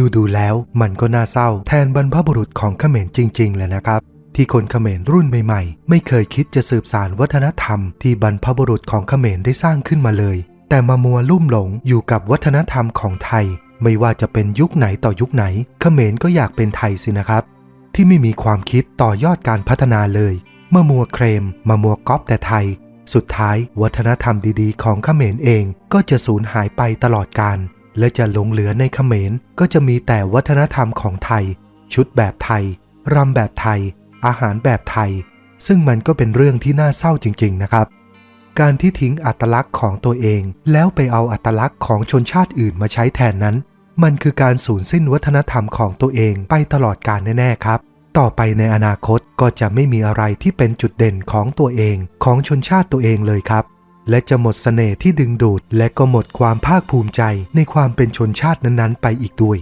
ดูดูแล้วมันก็น่าเศร้าแทนบรรพบุรุษของเขมรจริงๆเลยนะครับ ที่คนเขมรรุ่นใหม่ๆ ไม่เคยคิดจะสืบสานวัฒนธรรม ที่บรรพบุรุษของเขมรได้สร้างขึ้นมาเลย แต่มามัวลุ่มหลงอยู่กับวัฒนธรรมของไทย ไม่ว่าจะเป็นยุคไหนต่อยุคไหน เขมรก็อยากเป็นไทยสินะครับ ที่ไม่มีความคิดต่อยอดการพัฒนาเลยเมื่อมัวเครมมามัวก๊อปแต่ไทย สุดท้ายวัฒนธรรมดีๆ ของเขมรเองก็จะสูญหายไปตลอดกาล และจะหลงเหลือในเขมรก็จะมีแต่วัฒนธรรมของไทย ชุดแบบไทยรำแบบไทย อาหารแบบไทย ซึ่งมันก็เป็นเรื่องที่น่าเศร้าจริง ๆ นะครับ การที่ทิ้งอัตลักษณ์ของตัวเอง แล้วไปเอาอัตลักษณ์ของชนชาติอื่นมาใช้แทนนั้น มันคือการสูญสิ้นวัฒนธรรมของตัวเองไปตลอดกาลแน่ๆครับ ต่อไปในอนาคตก็จะไม่มีอะไรที่เป็นจุดเด่นของตัวเองของชนชาติตัวเองเลยครับ และจะหมดเสน่ห์ที่ดึงดูด และก็หมดความภาคภูมิใจในความเป็นชนชาตินั้นๆ ไปอีกด้วย